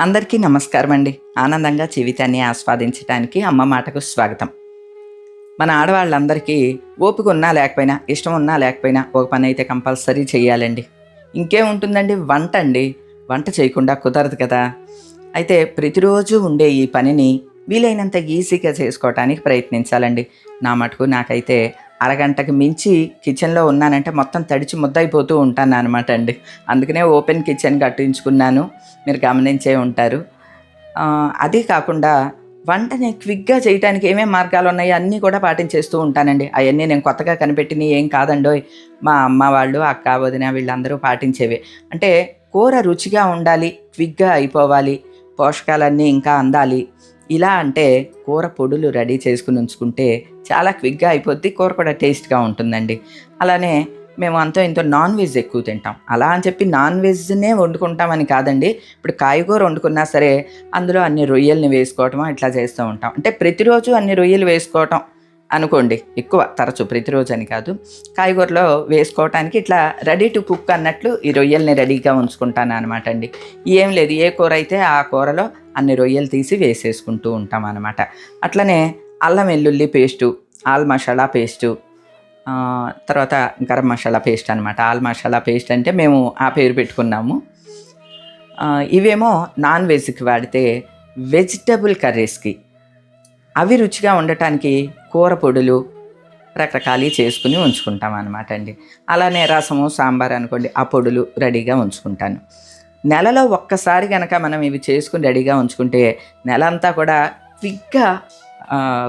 అందరికీ నమస్కారం అండి. ఆనందంగా జీవితాన్ని ఆస్వాదించడానికి అమ్మ మాటకు స్వాగతం. మన ఆడవాళ్ళందరికీ ఓపిక ఉన్నా లేకపోయినా ఇష్టం ఉన్నా లేకపోయినా ఒక పని అయితే కంపల్సరీ చేయాలండి. ఇంకేముంటుందండి వంట అండి. వంట చేయకుండా కుదరదు కదా. అయితే ప్రతిరోజు ఉండే ఈ పనిని వీలైనంత ఈజీగా చేసుకోవటానికి ప్రయత్నించాలండి. నా మటుకు నాకైతే అరగంటకు మించి కిచెన్లో ఉన్నానంటే మొత్తం తడిచి ముద్దయిపోతూ ఉంటాను అనమాట అండి. అందుకనే ఓపెన్ కిచెన్ కట్టించుకున్నాను. మీరు గమనించే ఉంటారు. అదే కాకుండా వంటని క్విక్గా చేయడానికి ఏమేమి మార్గాలు ఉన్నాయో అన్నీ కూడా పాటించేస్తూ ఉంటానండి. అవన్నీ నేను కొత్తగా కనిపెట్టినవి ఏం కాదండోయ్. మా అమ్మ వాళ్ళు అక్క వదిన వీళ్ళందరూ పాటించేవి. అంటే కూర రుచిగా ఉండాలి క్విక్గా అయిపోవాలి పోషకాలన్నీ ఇంకా అందాలి. ఇలా అంటే కూర పొడులు రెడీ చేసుకుని ఉంచుకుంటే చాలా క్విక్గా అయిపోద్ది కూర కూడా టేస్ట్గా ఉంటుందండి. అలానే మేము అంతో ఇంతో నాన్ వెజ్ ఎక్కువ తింటాం. అలా అని చెప్పి నాన్ వెజ్నే వండుకుంటామని కాదండి. ఇప్పుడు కాయగూర వండుకున్నా సరే అందులో అన్ని రొయ్యల్ని వేసుకోవటం ఇట్లా చేస్తూ ఉంటాం. అంటే ప్రతిరోజు అన్ని రొయ్యలు వేసుకోవటం అనుకోండి ఎక్కువ తరచు ప్రతిరోజు అని కాదు. కాయగూరలో వేసుకోవటానికి ఇట్లా రెడీ టు కుక్ అన్నట్లు ఈ రొయ్యల్ని రెడీగా ఉంచుకుంటాను అనమాట అండి. ఏం లేదు ఏ కూర అయితే ఆ కూరలో అన్ని రొయ్యలు తీసి వేసేసుకుంటూ ఉంటాం అనమాట అట్లనే అల్లం వెల్లుల్లి పేస్టు ఆల్ మసాలా పేస్టు తర్వాత గరం మసాలా పేస్ట్ అనమాట ఆల్ మసాలా పేస్ట్ అంటే మేము ఆ పేరు పెట్టుకున్నాము. ఇవేమో నాన్ వెజ్కి వాడితే వెజిటబుల్ కర్రీస్కి. అవి రుచిగా ఉండటానికి కూర పొడులు రకరకాలు చేసుకుని ఉంచుకుంటాం అనమాట అండి. అలానే రసము సాంబార్ అనుకోండి ఆ పొడులు రెడీగా ఉంచుకుంటాను. నెలలో ఒక్కసారి కనుక మనం ఇవి చేసుకుని రెడీగా ఉంచుకుంటే నెల అంతా కూడా క్విక్గా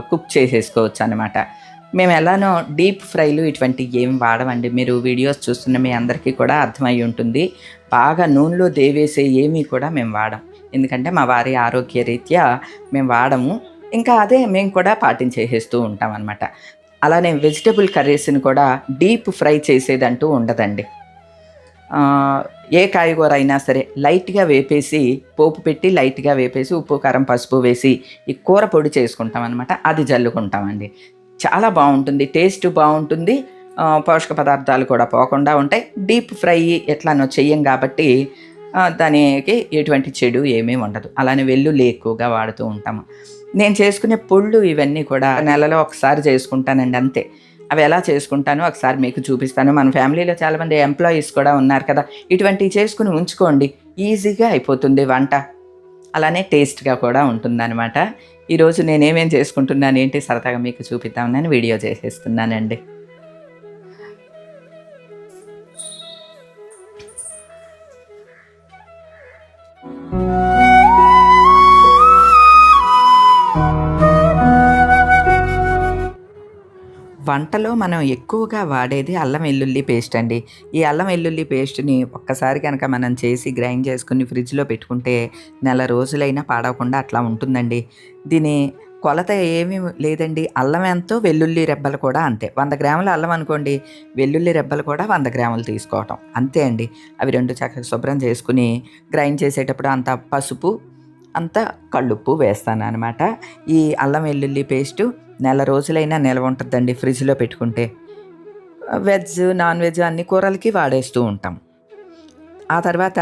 కుక్ చేసేసుకోవచ్చు అనమాట మేము ఎలానో డీప్ ఫ్రైలు ఇటువంటి ఏం వాడమండి. మీరు వీడియోస్ చూస్తున్న మీ అందరికీ కూడా అర్థమై ఉంటుంది. బాగా నూనెలో దేవేసే ఏమీ కూడా మేము వాడం. ఎందుకంటే మా వారి ఆరోగ్య రీత్యా మేము వాడము. ఇంకా అదే మేము కూడా పాటించేసేస్తూ ఉంటాం అనమాట అలానే వెజిటబుల్ కర్రీస్ని కూడా డీప్ ఫ్రై చేసేదంటూ ఉండదండి. ఏ కాయగూర అయినా సరే లైట్గా వేపేసి పోపు పెట్టి లైట్గా వేపేసి ఉప్పు కారం పసుపు వేసి ఈ కూర పొడి చేసుకుంటాం అనమాట అది జల్లుకుంటామండి. చాలా బాగుంటుంది. టేస్ట్ బాగుంటుంది. పోషక పదార్థాలు కూడా పోకుండా ఉంటాయి. డీప్ ఫ్రై ఎట్లానో చెయ్యం కాబట్టి దానికి ఎటువంటి చెడు ఏమీ ఉండదు. అలానే వెల్లుల్లి ఎక్కువగా వాడుతూ ఉంటాము. నేను చేసుకునే పొళ్ళు ఇవన్నీ కూడా నెలలో ఒకసారి చేసుకుంటానండి అంతే. అవి ఎలా చేసుకుంటానో ఒకసారి మీకు చూపిస్తాను. మన ఫ్యామిలీలో చాలామంది ఎంప్లాయీస్ కూడా ఉన్నారు కదా ఇటువంటివి చేసుకుని ఉంచుకోండి. ఈజీగా అయిపోతుంది వంట. అలానే టేస్ట్గా కూడా ఉంటుందన్నమాట. ఈరోజు నేనేమేం చేసుకుంటున్నాను ఏంటి సరదాగా మీకు చూపిద్దామని వీడియో చేసేస్తున్నానండి. వంటలో మనం ఎక్కువగా వాడేది అల్లం వెల్లుల్లి పేస్ట్ అండి. ఈ అల్లం వెల్లుల్లి పేస్ట్ని ఒక్కసారి కనుక మనం చేసి గ్రైండ్ చేసుకుని ఫ్రిడ్జ్లో పెట్టుకుంటే నెల రోజులైనా పాడవకుండా అట్లా ఉంటుందండి. దీని కొలత ఏమీ లేదండి. అల్లం ఎంతో వెల్లుల్లి రెబ్బలు కూడా అంతే. వంద గ్రాముల అల్లం అనుకోండి వెల్లుల్లి రెబ్బలు కూడా వంద గ్రాములు తీసుకోవటం. అంతే అండి. అవి రెండు చక్కగా శుభ్రం చేసుకుని గ్రైండ్ చేసేటప్పుడు అంత పసుపు అంత కళ్ళుప్పు వేస్తాను అనమాట ఈ అల్లం వెల్లుల్లి పేస్టు నెల రోజులైనా నిల్వ ఉంటుందండి ఫ్రిడ్జ్లో పెట్టుకుంటే. వెజ్ నాన్ వెజ్ అన్ని కూరలకి వాడేస్తూ ఉంటాం. ఆ తర్వాత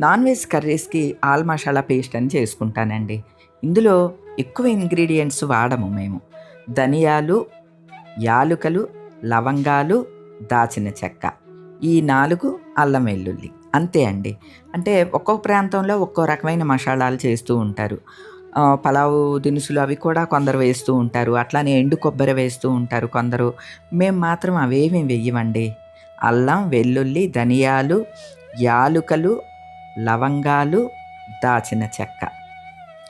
నాన్ వెజ్ కర్రీస్కి ఆల్ మసాలా పేస్ట్ అని చేసుకుంటానండి. ఇందులో ఎక్కువ ఇంగ్రీడియంట్స్ వాడము మేము. ధనియాలు యాలుకలు లవంగాలు దాచిన చెక్క. ఈ నాలుగు అల్లం వెల్లుల్లి. అంతే అండి. అంటే ఒక్కొక్క ప్రాంతంలో ఒక్కో రకమైన మసాలాలు చేస్తూ ఉంటారు. పలావు దినుసులు అవి కూడా కొందరు వేస్తూ ఉంటారు. అట్లానే ఎండు కొబ్బరి వేస్తూ ఉంటారు కొందరు. మేము మాత్రం అవేమీ వెయ్యమండి. అల్లం వెల్లుల్లి ధనియాలు యాలుకలు లవంగాలు దాచిన చెక్క.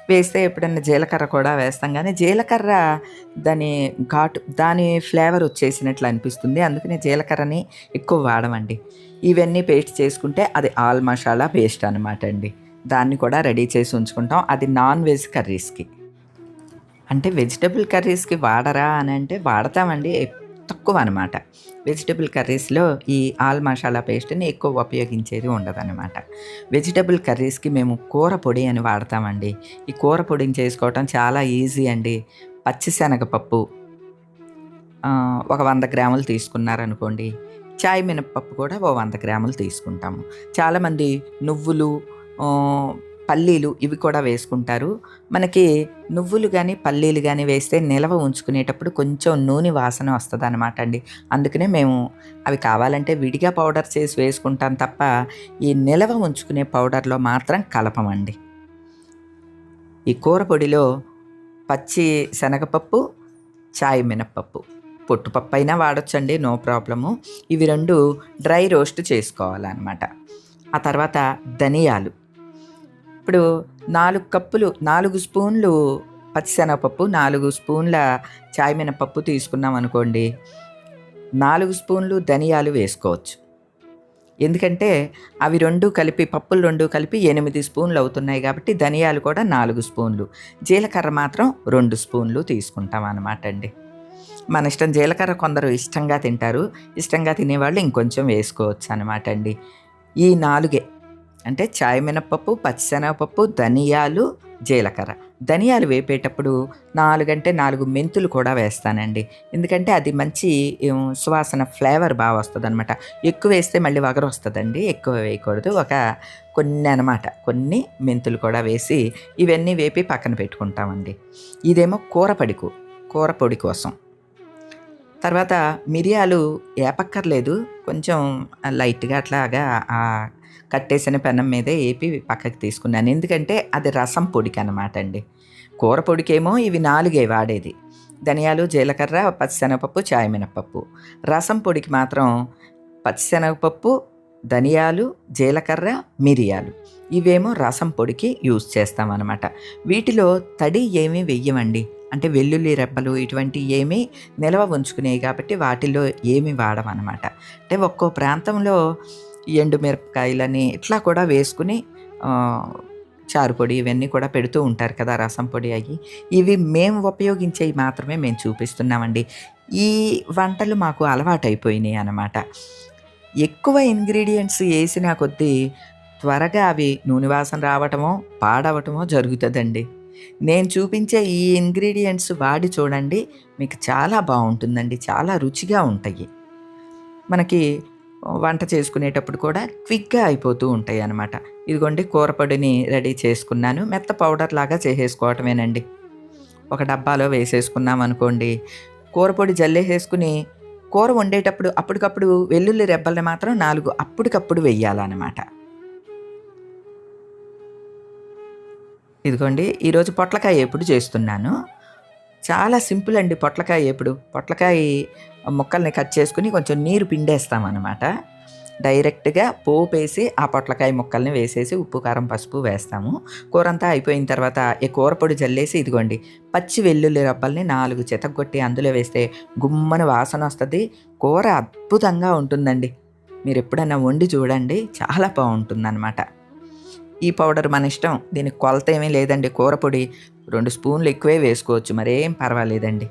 వేస్తే ఎప్పుడైనా జీలకర్ర కూడా వేస్తాం కానీ జీలకర్ర దాని ఘాటు దాని ఫ్లేవర్ వచ్చేసినట్లు అనిపిస్తుంది. అందుకనే జీలకర్రని ఎక్కువ వాడమండి. ఇవన్నీ పేస్ట్ చేసుకుంటే అది ఆల్ మసాలా పేస్ట్ అనమాట అండి. దాన్ని కూడా రెడీ చేసి ఉంచుకుంటాం. అది నాన్ వెజ్ కర్రీస్కి. అంటే వెజిటబుల్ కర్రీస్కి వాడరా అని అంటే వాడతామండి. తక్కువ అనమాట వెజిటబుల్ కర్రీస్లో ఈ ఆల్ మసాలా పేస్ట్ని ఎక్కువ ఉపయోగించేది ఉండదన్నమాట. వెజిటబుల్ కర్రీస్కి మేము కూర పొడి అని వాడతామండి. ఈ కూర పొడిని చేసుకోవటం చాలా ఈజీ అండి. పచ్చిశనగపప్పు ఒక వంద గ్రాములు తీసుకున్నారనుకోండి. చాయ్ మినప్పప్పు కూడా ఓ వంద గ్రాములు తీసుకుంటాము. చాలామంది నువ్వులు పల్లీలు ఇవి కూడా వేసుకుంటారు. మనకి నువ్వులు కానీ పల్లీలు కానీ వేస్తే నిలవ ఉంచుకునేటప్పుడు కొంచెం నూనె వాసన వస్తుంది అనమాట అండి. అందుకనే మేము అవి కావాలంటే విడిగా పౌడర్ చేసి వేసుకుంటాం తప్ప ఈ నిలవ ఉంచుకునే పౌడర్లో మాత్రం కలపమండి. ఈ కూర పొడిలో పచ్చి శనగపప్పు చాయ్ మినప్పప్పు. పొట్టుపప్పు అయినా వాడొచ్చండి నో ప్రాబ్లము. ఇవి రెండు డ్రై రోస్ట్ చేసుకోవాలన్నమాట. ఆ తర్వాత ధనియాలు. ఇప్పుడు నాలుగు కప్పులు నాలుగు స్పూన్లు పచ్చిశనగపప్పు నాలుగు స్పూన్ల చాయ్ మినపప్పు తీసుకున్నాం అనుకోండి నాలుగు స్పూన్లు ధనియాలు వేసుకోవచ్చు. ఎందుకంటే అవి రెండు కలిపి పప్పులు రెండు కలిపి ఎనిమిది స్పూన్లు అవుతున్నాయి కాబట్టి ధనియాలు కూడా నాలుగు స్పూన్లు. జీలకర్ర మాత్రం రెండు స్పూన్లు తీసుకుంటాం అన్నమాట అండి. మన ఇష్టం జీలకర్ర కొందరు ఇష్టంగా తింటారు. ఇష్టంగా తినేవాళ్ళు ఇంకొంచెం వేసుకోవచ్చు అనమాట అండి. ఈ నాలుగే అంటే చాయ్ మినప్పప్పు పచ్చిశనగపప్పు ధనియాలు జీలకర్ర. ధనియాలు వేపేటప్పుడు నాలుగంటే నాలుగు మెంతులు కూడా వేస్తానండి. ఎందుకంటే అది మంచి సువాసన ఫ్లేవర్ బాగా వస్తుంది అనమాట ఎక్కువ వేస్తే మళ్ళీ వగరు వస్తుందండి. ఎక్కువ వేయకూడదు. ఒక కొన్ని అనమాట కొన్ని మెంతులు కూడా వేసి ఇవన్నీ వేపి పక్కన పెట్టుకుంటామండి. ఇదేమో కూర పడికు కూర పొడి కోసం. తర్వాత మిరియాలు ఏపక్కర్లేదు. కొంచెం లైట్గా అట్లాగా కట్టేసిన పెనం మీదే ఏపి పక్కకి తీసుకున్నాను. ఎందుకంటే అది రసం పొడికి అనమాట అండి. కూర పొడికేమో ఇవి నాలుగే వాడేది. ధనియాలు జీలకర్ర పచ్చిశనగపప్పు చాయ్ మినపప్పు రసం పొడికి మాత్రం పచ్చిశనగపప్పు ధనియాలు జీలకర్ర మిరియాలు. ఇవేమో రసం పొడికి యూజ్ చేస్తామన్నమాట. వీటిలో తడి ఏమీ వెయ్యమండి. అంటే వెల్లుల్లి రెబ్బలు ఇటువంటి ఏమీ నిల్వ ఉంచుకునేవి కాబట్టి వాటిలో ఏమి వాడమన్నమాట. అంటే ఒక్కో ప్రాంతంలో ఎండుమిరపకాయలని ఇట్లా కూడా వేసుకుని చారుపొడి చారు పొడి ఇవన్నీ కూడా పెడుతూ ఉంటారు కదా రసం పొడి అవి ఇవి మేము ఉపయోగించేవి మాత్రమే మేము చూపిస్తున్నామండి. ఈ వంటలు మాకు అలవాటైపోయినాయి అన్నమాట. ఎక్కువ ఇంగ్రీడియంట్స్ వేసిన కొద్దీ త్వరగా అవి నూనె వాసన రావటమో పాడవటమో జరుగుతుందండి. నేను చూపించే ఈ ఇంగ్రీడియంట్స్ వాడి చూడండి. మీకు చాలా బాగుంటుందండి. చాలా రుచిగా ఉంటాయి. మనకి వంట చేసుకునేటప్పుడు కూడా క్విక్గా అయిపోతూ ఉంటాయి అన్నమాట. ఇదిగోండి కూరపొడిని రెడీ చేసుకున్నాను. మెత్త పౌడర్ లాగా చేసేసుకోవటమేనండి. ఒక డబ్బాలో వేసేసుకున్నాం అనుకోండి. కూరపొడి జల్లేసేసుకుని కూర వండేటప్పుడు అప్పటికప్పుడు వెల్లుల్లి రెబ్బల్ని మాత్రం నాలుగు అప్పటికప్పుడు వెయ్యాలన్నమాట. ఇదిగోండి ఈరోజు పొట్లకాయ ఎప్పుడు చేస్తున్నాను. చాలా సింపుల్ అండి పొట్లకాయ ఎప్పుడు పొట్లకాయ ముక్కల్ని కట్ చేసుకుని కొంచెం నీరు పిండేస్తామన్నమాట. డైరెక్ట్గా పోపు వేసి ఆ పొట్లకాయ ముక్కల్ని వేసేసి ఉప్పు కారం పసుపు వేస్తాము. కూర అంతా అయిపోయిన తర్వాత ఈ కూర పొడి జల్లేసి ఇదిగోండి పచ్చి వెల్లుల్లి రబ్బల్ని నాలుగు చితగొట్టి అందులో వేస్తే గుమ్మని వాసన వస్తుంది. కూర అద్భుతంగా ఉంటుందండి. మీరు ఎప్పుడైనా వండి చూడండి చాలా బాగుంటుందన్నమాట. ఈ పౌడర్ మన ఇష్టం. దీనికి కొలత ఏమీ లేదండి. కూరపొడి రెండు స్పూన్లు ఎక్కువే వేసుకోవచ్చు. మరేం పర్వాలేదండి.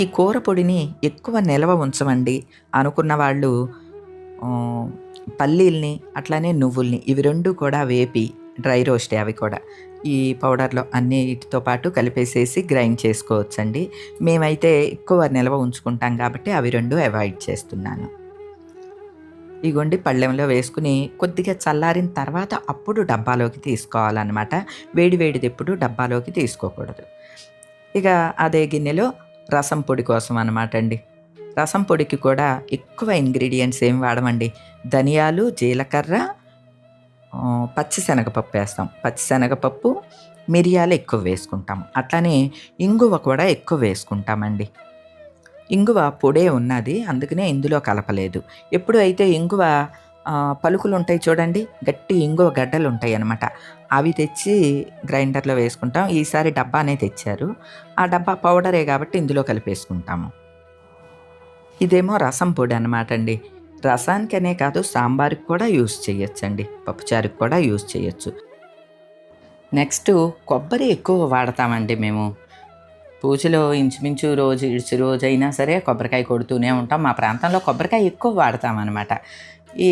ఈ కూర పొడిని ఎక్కువ నిల్వ ఉంచమండి. అనుకున్న వాళ్ళు పల్లీల్ని అట్లానే నువ్వుల్ని ఇవి రెండు కూడా వేపి డ్రై రోస్ట్ అవి కూడా. ఈ పౌడర్లో అన్నిటితో పాటు కలిపేసేసి గ్రైండ్ చేసుకోవచ్చండి. మేమైతే ఎక్కువ నిల్వ ఉంచుకుంటాం కాబట్టి అవి రెండు అవాయిడ్ చేస్తున్నాను. ఇగోండి పళ్ళెంలో వేసుకుని కొద్దిగా చల్లారిన తర్వాత అప్పుడు డబ్బాలోకి తీసుకోవాలన్నమాట. వేడి వేడిది ఎప్పుడు డబ్బాలోకి తీసుకోకూడదు. ఇక అదే గిన్నెలో రసం పొడి కోసం అనమాట అండి. రసం పొడికి కూడా ఎక్కువ ఇంగ్రీడియంట్స్ ఏం వాడమండి? ధనియాలు జీలకర్ర పచ్చిశనగపప్పు వేస్తాం. పచ్చిశనగపప్పు మిరియాలు ఎక్కువ వేసుకుంటాం. అట్లానే ఇంగువ కూడా ఎక్కువ వేసుకుంటామండి. ఇంగువ పొడే ఉన్నది అందుకనే ఇందులో కలపలేదు. ఎప్పుడు అయితే ఇంగువ పలుకులు ఉంటాయి చూడండి గట్టి ఇంగువ గడ్డలు ఉంటాయి అనమాట అవి తెచ్చి గ్రైండర్లో వేసుకుంటాం. ఈసారి డబ్బానే తెచ్చారు. ఆ డబ్బా పౌడరే కాబట్టి ఇందులో కలిపేసుకుంటాము. ఇదేమో రసం పొడి అనమాట అండి రసానికనే కాదు సాంబార్కి కూడా యూస్ చేయొచ్చండి. పప్పుచారుకి కూడా యూస్ చేయొచ్చు. నెక్స్ట్ కొబ్బరి ఎక్కువ వాడతామండి మేము. పూజలో ఇంచుమించు రోజు ఇడిచి రోజు అయినా సరే కొబ్బరికాయ కొడుతూనే ఉంటాం. మా ప్రాంతంలో కొబ్బరికాయ ఎక్కువ వాడతాం అనమాట ఈ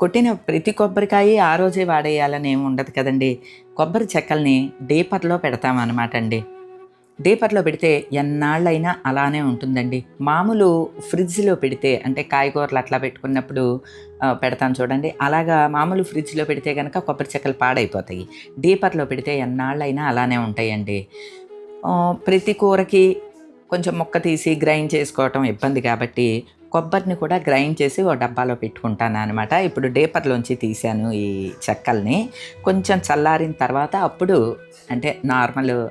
కొట్టిన ప్రతి కొబ్బరికాయ ఆ రోజే వాడేయాలని ఏమి ఉండదు కదండి. కొబ్బరి చెక్కల్ని డీపర్లో పెడతామన్నమాట అండి. డీపర్లో పెడితే ఎన్నాళ్ళైనా అలానే ఉంటుందండి. మామూలు ఫ్రిడ్జ్లో పెడితే అంటే కాయగూరలు అట్లా పెట్టుకున్నప్పుడు పెడతాను చూడండి. అలాగా మామూలు ఫ్రిడ్జ్లో పెడితే కనుక కొబ్బరి చెక్కలు పాడైపోతాయి. డీపర్లో పెడితే ఎన్నాళ్ళైనా అలానే ఉంటాయండి. ప్రతి కూరకి కొంచెం ముక్క తీసి గ్రైండ్ చేసుకోవటం ఇబ్బంది కాబట్టి కొబ్బరిని కూడా గ్రైండ్ చేసి ఓ డబ్బాలో పెట్టుకుంటాను అనమాట ఇప్పుడు డేపర్లోంచి తీశాను ఈ చెక్కల్ని. కొంచెం చల్లారిన తర్వాత అప్పుడు అంటే నార్మల్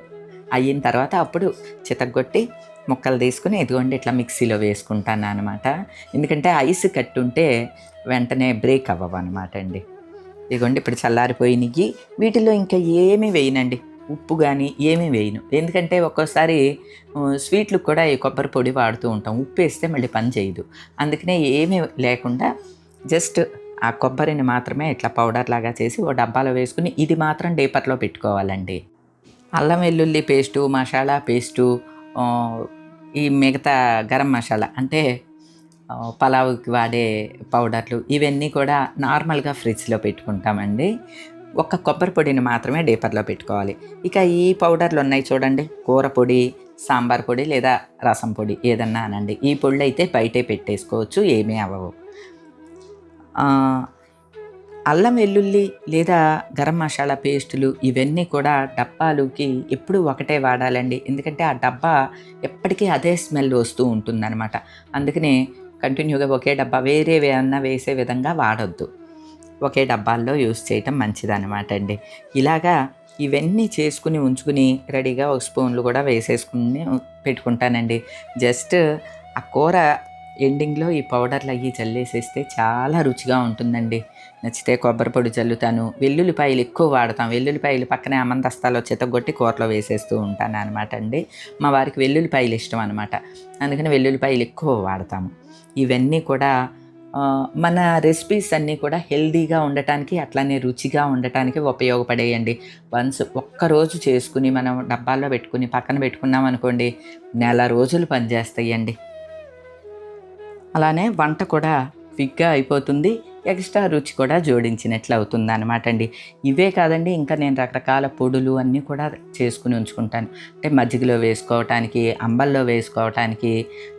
అయిన తర్వాత అప్పుడు చితగొట్టి ముక్కలు తీసుకుని ఇదిగోండి ఇట్లా మిక్సీలో వేసుకుంటాను అనమాట ఎందుకంటే ఐస్ కట్టుంటే వెంటనే బ్రేక్ అవ్వవు అనమాట అండి. ఇదిగోండి ఇప్పుడు చల్లారిపోయినవి వీటిలో ఇంకా ఏమీ వేయనండి. ఉప్పు కానీ ఏమీ వేయను. ఎందుకంటే ఒక్కోసారి స్వీట్లు స్వీట్లకు కూడా ఈ కొబ్బరి పొడి వాడుతూ ఉంటాం. ఉప్పు వేస్తే మళ్ళీ పని చేయదు. అందుకనే ఏమీ లేకుండా జస్ట్ ఆ కొబ్బరిని మాత్రమే ఇట్లా పౌడర్ లాగా చేసి ఓ డబ్బాలో వేసుకుని ఇది మాత్రం డేపర్లో పెట్టుకోవాలండి. అల్లం వెల్లుల్లి పేస్టు మసాలా పేస్టు ఈ మిగతా గరం మసాలా అంటే పలావుకి వాడే పౌడర్లు ఇవన్నీ కూడా నార్మల్గా ఫ్రిడ్జ్లో పెట్టుకుంటామండి. ఒక్క కొబ్బరి పొడిని మాత్రమే డీపర్లో పెట్టుకోవాలి. ఇక ఈ పౌడర్లు ఉన్నాయి చూడండి. కూర పొడి సాంబార్ పొడి లేదా రసం పొడి ఏదన్నా అనండి. ఈ పొడులు అయితే బయటే పెట్టేసుకోవచ్చు ఏమీ అవ్వవు. అల్లం వెల్లుల్లి లేదా గరం మసాలా పేస్టులు ఇవన్నీ కూడా డబ్బాలుకి ఎప్పుడూ ఒకటే వాడాలండి. ఎందుకంటే ఆ డబ్బా ఎప్పటికీ అదే స్మెల్ వస్తూ ఉంటుందన్నమాట. అందుకనే కంటిన్యూగా ఒకే డబ్బా వేరే ఏమన్నా వేసే విధంగా వాడొద్దు. ఒకే డబ్బాల్లో యూస్ చేయటం మంచిదన్నమాట అండి. ఇలాగా ఇవన్నీ చేసుకుని ఉంచుకుని రెడీగా ఒక స్పూన్లు కూడా వేసేసుకుని పెట్టుకుంటానండి. జస్ట్ ఆ కూర ఎండింగ్లో ఈ పౌడర్లు అవి చల్లేసేస్తే చాలా రుచిగా ఉంటుందండి. నచ్చితే కొబ్బరి పొడి చల్లుతాను. వెల్లుల్లిపాయలు ఎక్కువ వాడతాం. వెల్లుల్లిపాయలు పక్కనే అమందస్తాలో చితగొట్టి కూరలో వేసేస్తూ ఉంటాను అనమాట అండి. మా వారికి వెల్లుల్లిపాయలు ఇష్టం అనమాట అందుకని వెల్లుల్లిపాయలు ఎక్కువ వాడతాము. ఇవన్నీ కూడా మన రెసిపీస్ అన్నీ కూడా హెల్దీగా ఉండటానికి అట్లానే రుచిగా ఉండటానికి ఉపయోగపడేయండి. వన్స్ ఒక్కరోజు చేసుకుని మనం డబ్బాల్లో పెట్టుకుని పక్కన పెట్టుకున్నాం అనుకోండి నెల రోజులు పనిచేస్తాయండి. అలానే వంట కూడా క్విక్గా అయిపోతుంది. ఎక్స్ట్రా రుచి కూడా జోడించినట్లు అవుతుంది అనమాట అండి. ఇవే కాదండి ఇంకా నేను రకరకాల పొడులు అన్నీ కూడా చేసుకుని ఉంచుకుంటాను. అంటే మజ్జిగలో వేసుకోవటానికి అంబల్లో వేసుకోవటానికి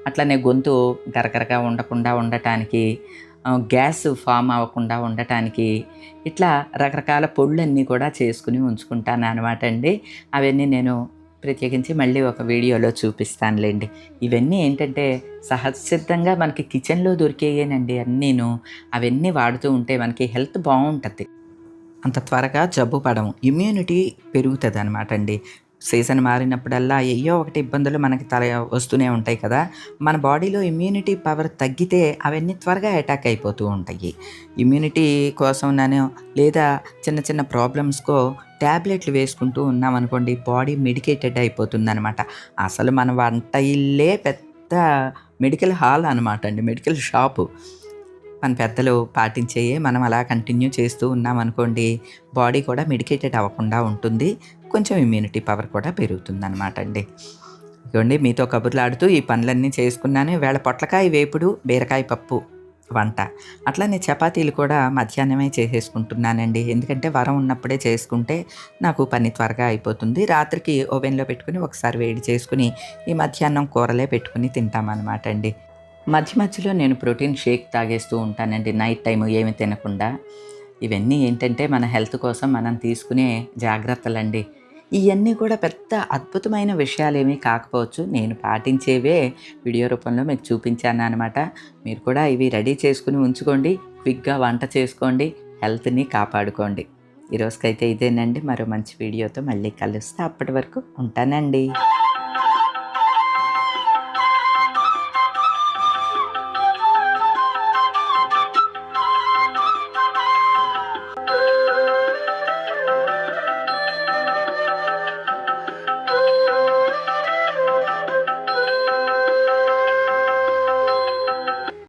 అట్లనే గొంతు గరగరగా ఉండకుండా ఉండటానికి గ్యాస్ ఫామ్ అవ్వకుండా ఉండటానికి ఇట్లా రకరకాల పొళ్ళన్నీ కూడా చేసుకుని ఉంచుకుంటాను అనమాట అండి. అవన్నీ నేను ప్రత్యేకించి మళ్ళీ ఒక వీడియోలో చూపిస్తానులేండి. ఇవన్నీ ఏంటంటే సహజసిద్ధంగా మనకి కిచెన్లో దొరికేయేనండి అన్నీను. అవన్నీ వాడుతూ ఉంటే మనకి హెల్త్ బాగుంటుంది. అంత త్వరగా జబ్బు పడము. ఇమ్యూనిటీ పెరుగుతుంది అనమాట అండి. సీజన్ మారినప్పుడల్లా అయ్యో ఒకటి ఇబ్బందులు మనకి తల వస్తూనే ఉంటాయి కదా. మన బాడీలో ఇమ్యూనిటీ పవర్ తగ్గితే అవన్నీ త్వరగా అటాక్ అయిపోతూ ఉంటాయి. ఇమ్యూనిటీ కోసం నేను లేదా చిన్న చిన్న ప్రాబ్లమ్స్కో ట్యాబ్లెట్లు వేసుకుంటూ ఉన్నాం అనుకోండి బాడీ మెడికేటెడ్ అయిపోతుంది అనమాట అసలు మన వంట ఇల్లే పెద్ద మెడికల్ హాల్ అనమాట అండి మెడికల్ షాపు. మన పెద్దలు పాటించేయే మనం అలా కంటిన్యూ చేస్తూ ఉన్నాం అనుకోండి బాడీ కూడా మెడికేటెడ్ అవ్వకుండా ఉంటుంది కొంచెం ఇమ్యూనిటీ పవర్ కూడా పెరుగుతుంది అనమాట అండి. ఇదిగోండి మీతో కబుర్లాడుతూ ఈ పనులన్నీ చేసుకున్నాను. వేళ పొట్లకాయ వేపుడు బీరకాయ పప్పు. వంట. అట్లానే చపాతీలు కూడా మధ్యాహ్నమే చేసేసుకుంటున్నానండి. ఎందుకంటే వరం ఉన్నప్పుడే చేసుకుంటే నాకు పని త్వరగా అయిపోతుంది. రాత్రికి ఓవెన్లో పెట్టుకుని ఒకసారి వేడి చేసుకుని ఈ మధ్యాహ్నం కూరలే పెట్టుకుని తింటామన్నమాట అండి మధ్య మధ్యలో నేను ప్రోటీన్ షేక్ తాగేస్తూ ఉంటానండి. నైట్ టైం ఏమి తినకుండా. ఇవన్నీ ఏంటంటే మన హెల్త్ కోసం మనం తీసుకునే జాగ్రత్తలండి. ఇవన్నీ కూడా పెద్ద అద్భుతమైన విషయాలేమీ కాకపోవచ్చు. నేను పాటించేవే వీడియో రూపంలో మీకు చూపించాను అనమాట మీరు కూడా ఇవి రెడీ చేసుకుని ఉంచుకోండి. క్విక్గా వంట చేసుకోండి. హెల్త్ని కాపాడుకోండి. ఈరోజుకైతే ఇదేనండి. మరో మంచి వీడియోతో మళ్ళీ కలుస్తే. అప్పటి వరకు ఉంటానండి.